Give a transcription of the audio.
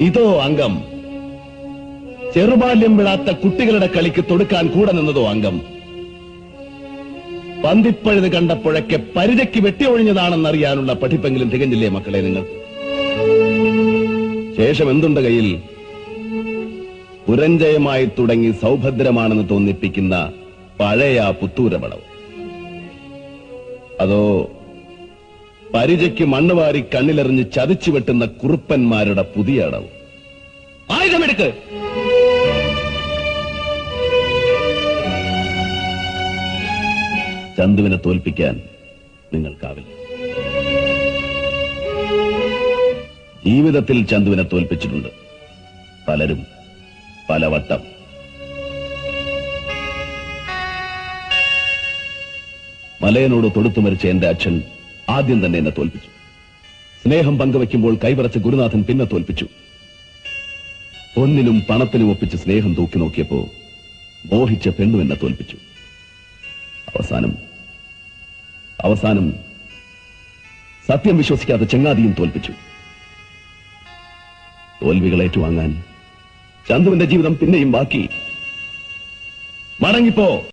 ഇതോ അംഗം. ചെറുബാല്യം വിടാത്ത കുട്ടികളുടെ കളിക്ക് തൊടുക്കാൻ കൂടെ നിന്നതോ അംഗം. പന്തിപ്പഴുത് കണ്ടപ്പോഴൊക്കെ പരിചയ്ക്ക് വെട്ടിയൊഴിഞ്ഞതാണെന്നറിയാനുള്ള പഠിപ്പെങ്കിലും തികഞ്ഞില്ലേ മക്കളെ നിങ്ങൾ? ശേഷം എന്തുണ്ട് കയ്യിൽ? പുരഞ്ജയമായി തുടങ്ങി സൗഭദ്രമാണെന്ന് തോന്നിപ്പിക്കുന്ന പഴയ പുത്തൂരവളവ്. അതോ പരിചയ്ക്ക് മണ്ണ് വാരി കണ്ണിലെറിഞ്ഞ് ചതിച്ചു വെട്ടുന്ന കുറുപ്പന്മാരുടെ പുതിയ അടവ് ആയുധമെടുക്ക്! ചന്തുവിനെ തോൽപ്പിക്കാൻ നിങ്ങൾക്കാവില്ല. ജീവിതത്തിൽ ചന്തുവിനെ തോൽപ്പിച്ചിട്ടുണ്ട്. പലരും പലവട്ടം. മലയനോട് തൊടുത്തു മരിച്ച എന്റെ അച്ഛൻ ആദ്യം തന്നെ എന്നെ തോൽപ്പിച്ചു. സ്നേഹം പങ്കുവയ്ക്കുമ്പോൾ കൈവറച്ച ഗുരുനാഥൻ പിന്നെ തോൽപ്പിച്ചു. ഒന്നിനും പണത്തിനും ഒപ്പിച്ച് സ്നേഹം തൂക്കി നോക്കിയപ്പോ മോഹിച്ച പെണ്ണു എന്നെ തോൽപ്പിച്ചു. അവസാനം അവസാനം സത്യം വിശ്വസിക്കാത്ത ചെങ്ങാതിയും തോൽപ്പിച്ചു. തോൽവികൾ ഏറ്റുവാങ്ങാൻ ചന്തുവിന്റെ ജീവിതം പിന്നെയും ബാക്കി. മടങ്ങിപ്പോ!